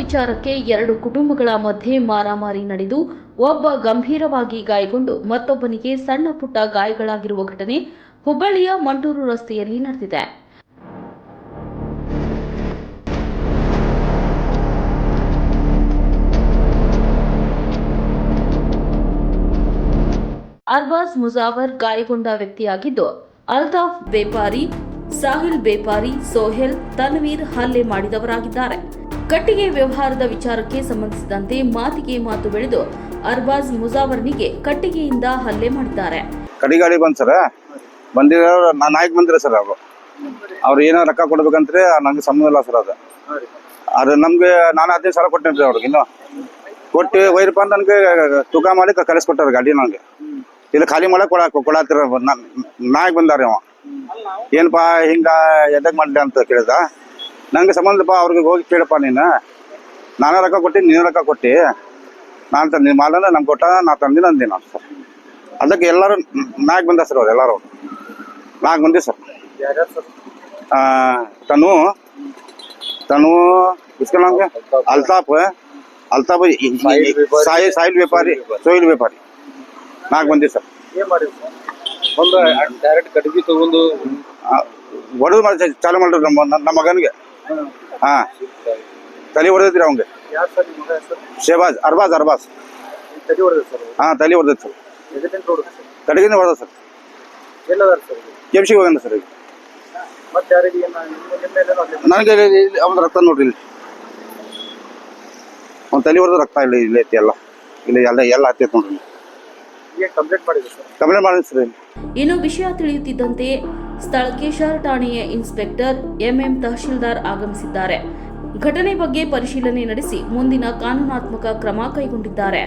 ವಿಚಾರಕ್ಕೆ ಎರಡು ಕುಟುಂಬಗಳ ಮಧ್ಯೆ ಮಾರಾಮಾರಿ ನಡೆದು, ಒಬ್ಬ ಗಂಭೀರವಾಗಿ ಗಾಯಗೊಂಡು ಮತ್ತೊಬ್ಬನಿಗೆ ಸಣ್ಣ ಪುಟ್ಟ ಗಾಯಗಳಾಗಿರುವ ಘಟನೆ ಹುಬ್ಬಳ್ಳಿಯ ಮಂಟೂರು ರಸ್ತೆಯಲ್ಲಿ ನಡೆದಿದೆ. ಅರ್ಬಾಜ್ ಮುಜಾವರ್ ಗಾಯಗೊಂಡ ವ್ಯಕ್ತಿಯಾಗಿದ್ದು, ಅಲ್ತಾಫ್ ಬೇಪಾರಿ, ಸಾಹಿಲ್ ಬೇಪಾರಿ, ಸೋಹೆಲ್, ತನ್ವೀರ್ ಹಲ್ಲೆ ಮಾಡಿದವರಾಗಿದ್ದಾರೆ. ಕಟ್ಟಿಗೆ ವ್ಯವಹಾರದ ವಿಚಾರಕ್ಕೆ ಸಂಬಂಧಿಸಿದಂತೆ ಮಾತಿಗೆ ಮಾತು ಬೆಳೆದು ಅರ್ಬಾಜ್ ಮುಜಾವರ್ನಿಗೆ ಕಟ್ಟಿಗೆಯಿಂದ ಹಲ್ಲೆ ಮಾಡಿದ್ದಾರೆ. ಕಡಿಗಾಡಿ ಬಂದ್ ಸರ್. ಬಂದಿರೋ ನಾ, ನಾಯಕ್ ಬಂದಿರ ಸರ್ ಅವರು. ಅವ್ರು ಏನೋ ರೊಕ್ಕ ಕೊಡ್ಬೇಕಂತ್ರಿ ನಂಗೆ ಸಂಬಂಧ ಇಲ್ಲ ಸರ್ ಅದು. ಅದು ನಮ್ಗೆ ನಾನು ಹದಿನೈದು ಸಾವಿರ ಕೊಟ್ಟಿದ್ದೆ ಅವ್ರಿಗೆ ಇನ್ನು. ಕೊಟ್ಟು ವೈರಪ್ಪ ಅಂತ ನನಗೆ ತೂಕ ಮಾಡಿ ಕಲಿಸ್ಕೊಟ್ಟಾರ ಗಾಡಿ ನನಗೆ ಇಲ್ಲಿ ಖಾಲಿ ಮಾಡಕ್ ಕೊಡ ಕೊಡತ್ತಿರ ನಾಯಕ್ ಬಂದಾರ ಅವ. ಏನಪ್ಪ ಹಿಂಗ ಎದಕ್ ಮಾಡ್ಲಿ ಅಂತ ಕೇಳಿದ ನಂಗೆ ಸಂಬಂಧಪ್ಪ ಅವ್ರಿಗೆ ಹೋಗಿ ಕೇಳಪ್ಪ ನೀನು. ನಾನೇ ರೊಕ್ಕ ಕೊಟ್ಟು ನೀನು ರೊಕ್ಕ ಕೊಟ್ಟು. ನಾನು ತಂದಿನಿ ಮಾಲನ ನಂಗೆ ಕೊಟ್ಟ ನಾ ತಂದಿನ ಅಂದಿನ ಸರ್. ಅದಕ್ಕೆ ಎಲ್ಲರೂ ನಾಲ್ಕು ಬಂದ ಸರ್ ಅವ್ರು ಎಲ್ಲರೂ. ನಾಲ್ಕು ಮಂದಿ ಸರ್. ತನು ತನು ಇಸ್ಕೊಳಂಗೆ ಅಲ್ತಾಪ್ ಅಲ್ತಾಪ್ ಸಾಯಿ ಸಾಯಿಲ್ ವ್ಯಾಪಾರಿ. ಸೋಯಿಲ್ ವ್ಯಾಪಾರಿ ನಾಲ್ಕು ಮಂದಿ ಸರ್. ಒಂದು ಡೈರೆಕ್ಟ್ ಕಟ್ಗೆ ತಗೊಂಡು ಹೊಡೆದು ಮಾಡಿ ಚಾಲು ಮಾಡಿದ್ರು ನಮ್ಮ ನಮ್ಮ ಮಗನಿಗೆ. ಹಾ. ತಲೆ ಹೊಡೆದೈತ್ರಿ ಅವಂಗೆ ಶೇಬಾಜ್ ಅರ್ಬಾಜ್ ಅರ್ಬಾಜ್. ಹಾ ತಲೆ ಹೊಡೆದಿತ್ತು ಸರ್. ಕಡೆಗಿಂದ ಹೊಡೆದ ಸರ್. ಎಲ್ಲದಾರ ಸರ್ ಇದು? ಕೆಮ್ಸಿಗೆ ಹೋಗೋಣ ಸರ್ ಈಗ ನನಗೆ ಅವನ ರಕ್ತ ನೋಡ್ರಿ ಇಲ್ಲಿ. ಅವ್ನ ತಲೆ ಹೊಡೆದ ರಕ್ತ ಇಲ್ಲ ಇಲ್ಲ ಐತಿ ಎಲ್ಲ. ಇಲ್ಲಿ ಎಲ್ಲ ಎಲ್ಲ ಹತ್ತೈತೆ ನೋಡ್ರಿ ಈಗ ಕಂಪ್ಲೇಂಟ್ ಮಾಡಿದ್ರಿ ಸರ್? ಕಂಪ್ಲೇಂಟ್ ಮಾಡಿದ್ರಿ ಸರ್ ಇಲ್ಲಿ. ಇನ್ನು ವಿಷಯ ತಿಳಿಯುತ್ತಿದ್ದಂತೆ ಸ್ಥಳಕ್ಕೆ ಶಾರ್ ಠಾಣೆಯ ಇನ್ಸ್ಪೆಕ್ಟರ್ ಎಂಎಂ ತಹಶೀಲ್ದಾರ್ ಆಗಮಿಸಿದ್ದಾರೆ. ಘಟನೆ ಬಗ್ಗೆ ಪರಿಶೀಲನೆ ನಡೆಸಿ ಮುಂದಿನ ಕಾನೂನಾತ್ಮಕ ಕ್ರಮ ಕೈಗೊಂಡಿದ್ದಾರೆ.